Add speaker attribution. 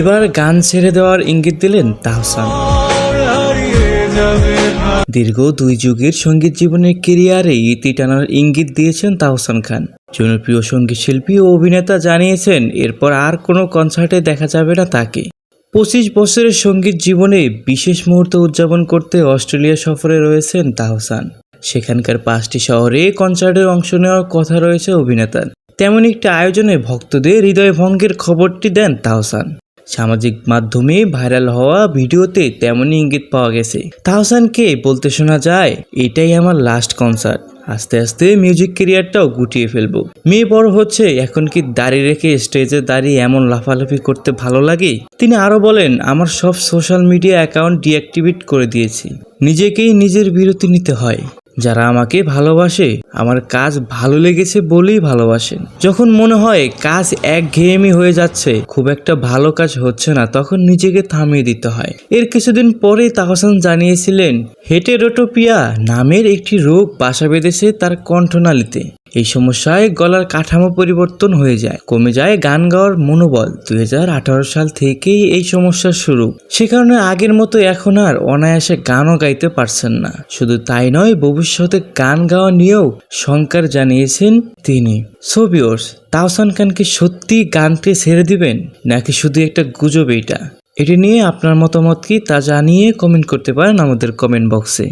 Speaker 1: এবার গান ছেড়ে দেওয়ার ইঙ্গিত দিলেন তাহসান। দীর্ঘ দুই যুগের সংগীত জীবনের কেরিয়ারে ইতি টানার ইঙ্গিত দিয়েছেন তাহসান খান। জনপ্রিয় সংগীত শিল্পী ও অভিনেতা জানিয়েছেন, এরপর আর কোনো কনসার্টে দেখা যাবে না তাকে। পঁচিশ বছরের সংগীত জীবনে বিশেষ মুহূর্ত উদযাপন করতে অস্ট্রেলিয়া সফরে রয়েছেন তাহসান। সেখানকার পাঁচটি শহরে কনসার্টের অংশ নেওয়ার কথা রয়েছে অভিনেতার। তেমন একটি আয়োজনে ভক্তদের হৃদয় ভঙ্গের খবরটি দেন তাহসান। সামাজিক মাধ্যমে ভাইরাল হওয়া ভিডিওতে তেমনই ইঙ্গিত পাওয়া গেছে। তাহসানকে বলতে শোনা যায়, এটাই আমার লাস্ট কনসার্ট আস্তে আস্তে মিউজিক ক্যারিয়ারটাও গুটিয়ে ফেলব। মেয়ে বড় হচ্ছে, এখন কি দাড়ি রেখে স্টেজে দাঁড়িয়ে এমন লাফালাফি করতে ভালো লাগে? তিনি আরও বলেন, আমার সব সোশ্যাল মিডিয়া অ্যাকাউন্ট ডিঅ্যাক্টিভেট করে দিয়েছি। নিজেকেই নিজের বিরতি নিতে হয়। যারা আমাকে ভালোবাসে, আমার কাজ ভালো লেগেছে বলেই ভালোবাসেন যখন মনে হয় কাজ একঘেয়েমি হয়ে যাচ্ছে, খুব একটা ভালো কাজ হচ্ছে না, তখন নিজেকে থামিয়ে দিতে হয়। এর কিছুদিন পরেই তাহসান জানিয়েছিলেন, হেটেরোটোপিয়া নামের একটি রোগ বাসা বেঁধেছে তার কণ্ঠনালীতে। এই সমস্যায় গলার কাঠামো পরিবর্তন হয়ে যায়, কমে যায় গান গাওয়ার মনোবল। দুই হাজার আঠারো সাল থেকেই এই সমস্যার শুরু। সে কারণে আগের মতো এখন আর অনায়াসে গানও গাইতে পারছেন না। শুধু তাই নয়, ভবিষ্যতে গান গাওয়া নিয়েও শঙ্কার জানিয়েছেন তিনি। সোবিওর্স তাহসান খানকে সত্যি গানটি ছেড়ে দিবেন? নাকি শুধু একটা গুজব এটা এটি নিয়ে আপনার মতামত কি তা জানিয়ে কমেন্ট করতে পারেন আমাদের কমেন্ট বক্সে